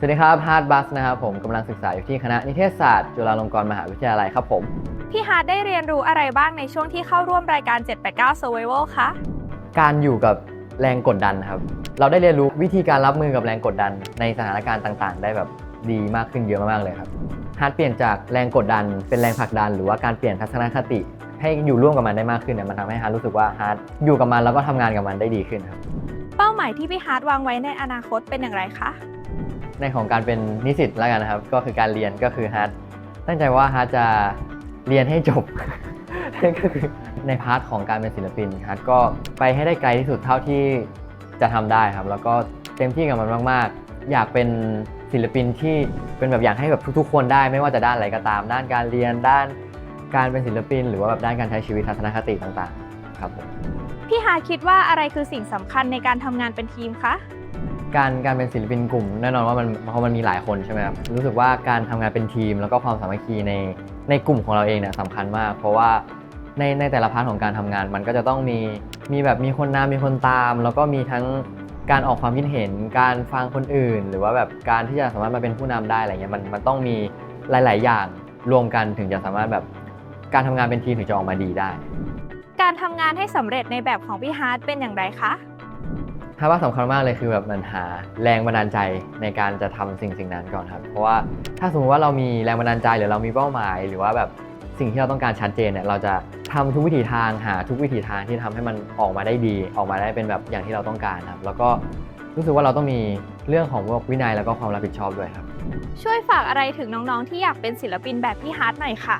วัสดีครับฮาร์ดบัสนะครับผมกำลังศึกษาอยู่ที่คณะนิเทศศาสตร์จุฬาลงกรณ์มหาวิทยาลัยครับผม พี่ฮาร์ดได้เรียนรู้อะไรบ้างในช่วงที่เข้าร่วมรายการ 789 Survival คะการอยู่กับแรงกดดันนะครับ เราได้เรียนรู้วิธีการรับมือกับแรงกดดันในสถานการณ์ต่าง ๆ ได้แบบดีมากขึ้นเยอะมากๆเลยครับฮาร์ดเปลี่ยนจากแรงกดดันเป็นแรงผลักดัน หรือว่าการเปลี่ยนทัศนคติ ให้อยู่ร่วมกับมันได้มากขึ้นเนี่ยมันทำให้ฮาร์ดรู้สึกว่าฮาร์ดอยู่กับมันแล้วก็ทำงานกับมันได้ดีขึ้นครับ เป้าหมายที่พี่ฮาร์ดวางไว้ในอนาคตเป็นอย่างไรคะ ในของการเป็นนิสิตแล้วกันนะครับ ก็คือการเรียนก็คือฮาร์ดตั้งใจว่าฮาร์ดจะเรียนให้จบนั่นก็คือในพาร์ทของการเป็นศิลปินฮาร์ดก็ไปให้ได้ไกลที่สุดเท่าที่จะทำได้ครับ แล้วก็เต็มที่กับมันมากๆ อยากเป็นศิลปินที่เป็นแบบอย่างให้แบบทุกๆ คนได้ไม่ว่าจะด้านอะไรก็ตาม ด้านการเรียนด้านการเป็นศิลปิน หรือว่าแบบด้านการใช้ชีวิตทัศนคติต่างๆ ครับผมพี่ฮาร์ดคิดว่าอะไรคือสิ่งสำคัญในการทำงานเป็นทีมคะ การการเป็นศิลปินกลุ่มแน่นอนว่ามันเพราะมันมีหลายคนใช่ไหมครับรู้สึกว่าการทำงานเป็นทีม แล้วก็ความสามัคคีในในกลุ่มของเราเองเนี่ยสำคัญมาก เพราะว่าในในแต่ละพาร์ทของการทำงาน มันก็จะต้องมีมีแบบมีคนนำมีคนตาม แล้วก็มีทั้งการออกความคิดเห็น การฟังคนอื่น หรือว่าแบบการที่จะสามารถมาเป็นผู้นำได้อะไรเงี้ยมันมันต้องมีหลาย ๆ อย่างรวมกันถึงจะสามารถแบบการทำงานเป็นทีมถึงจะออกมาดีได้ การทำงานให้สำเร็จในแบบของพี่ฮาร์ดเป็นอย่างไรคะ ถ้าว่าสำคัญมากเลยคือแบบมันหาแรงบันดาลใจในการจะทำสิ่งสิ่งนั้นก่อนครับ เพราะว่าถ้าสมมติว่าเรามีแรงบันดาลใจหรือเรามีเป้าหมาย หรือว่าแบบสิ่งที่เราต้องการชัดเจนเนี่ยเราจะทำทุกวิถีทางหาทุกวิถีทางที่ทำให้มันออกมาได้ดี ออกมาได้เป็นแบบอย่างที่เราต้องการครับ แล้วก็รู้สึกว่าเราต้องมีเรื่องของพวกวินัยแล้วก็ความรับผิดชอบด้วยครับ ช่วยฝากอะไรถึงน้องๆ ที่อยากเป็นศิลปินแบบพี่ฮาร์ดหน่อยค่ะ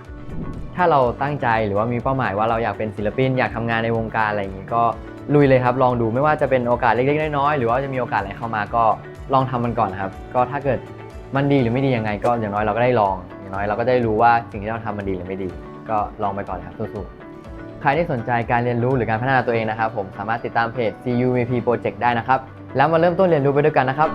ถ้าเราตั้งใจหรือว่ามีเป้าหมายว่าเราอยากเป็นศิลปิน อยากทำงานในวงการอะไรอย่างนี้ก็ลุยเลยครับ ลองดูไม่ว่าจะเป็นโอกาสเล็กๆน้อยๆหรือว่าจะมีโอกาสอะไรเข้ามาก็ลองทำมันก่อนนะครับ ก็ถ้าเกิดมันดีหรือไม่ดียังไง ก็อย่างน้อยเราก็ได้ลอง อย่างน้อยเราก็ได้รู้ว่าสิ่งที่เราทำมันดีหรือไม่ดี ก็ลองไปก่อนครับสู้ๆใครที่สนใจการเรียนรู้หรือการพัฒนาตัวเองนะครับ ผมสามารถติดตามเพจ CUVP Project ได้นะครับแล้วมาเริ่มต้นเรียนรู้ไปด้วยกันนะครับ